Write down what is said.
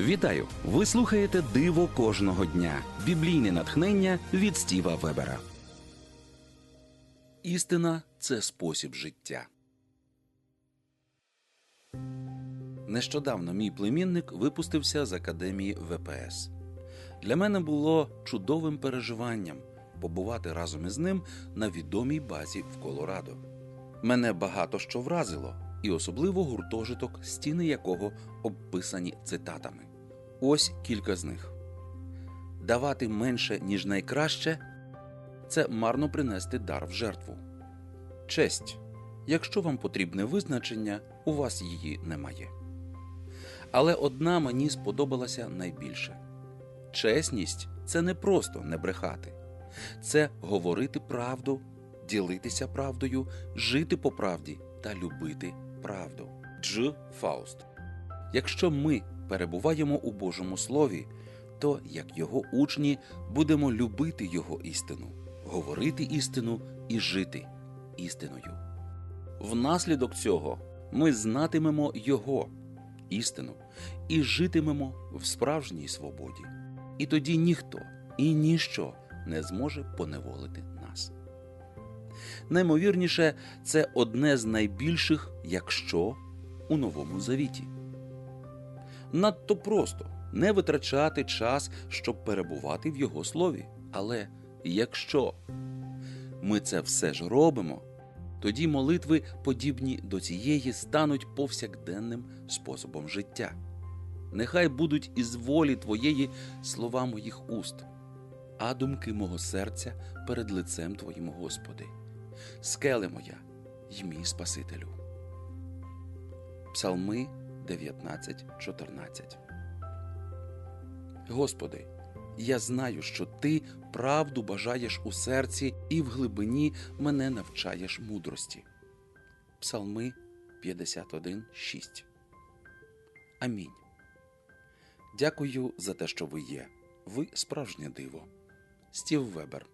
Вітаю! Ви слухаєте Диво кожного дня. Біблійне натхнення від Стіва Вебера. Істина це спосіб життя. Нещодавно мій племінник випустився з академії ВПС. Для мене було чудовим переживанням побувати разом із ним на відомій базі в Колорадо. Мене багато що вразило, і особливо гуртожиток, стіни якого обписані цитатами. Ось кілька з них: давати менше, ніж найкраще це марно принести дар в жертву. Честь. Якщо вам потрібне визначення, у вас її немає. Але одна мені сподобалася найбільше. Чесність це не просто не брехати, це говорити правду, ділитися правдою, жити по правді та любити правду. Дж. Фауст. Якщо ми перебуваємо у Божому Слові, то, як його учні, будемо любити Його істину, говорити істину і жити істиною. Внаслідок цього ми знатимемо Його істину і житимемо в справжній свободі. І тоді ніхто і ніщо не зможе поневолити нас. Наймовірніше, це одне з найбільших, якщо у Новому Завіті. Надто просто не витрачати час, щоб перебувати в його слові. Але якщо ми це все ж робимо, тоді молитви, подібні до цієї, стануть повсякденним способом життя. Нехай будуть із волі Твоєї слова моїх уст, а думки мого серця перед лицем Твоїм, Господи, скеле моя й мій Спасителю. Псалми 19.14 Господи, я знаю, що Ти правду бажаєш у серці і в глибині мене навчаєш мудрості. Псалми 51.6 Амінь. Дякую за те, що ви є. Ви справжнє диво. Стів Вебер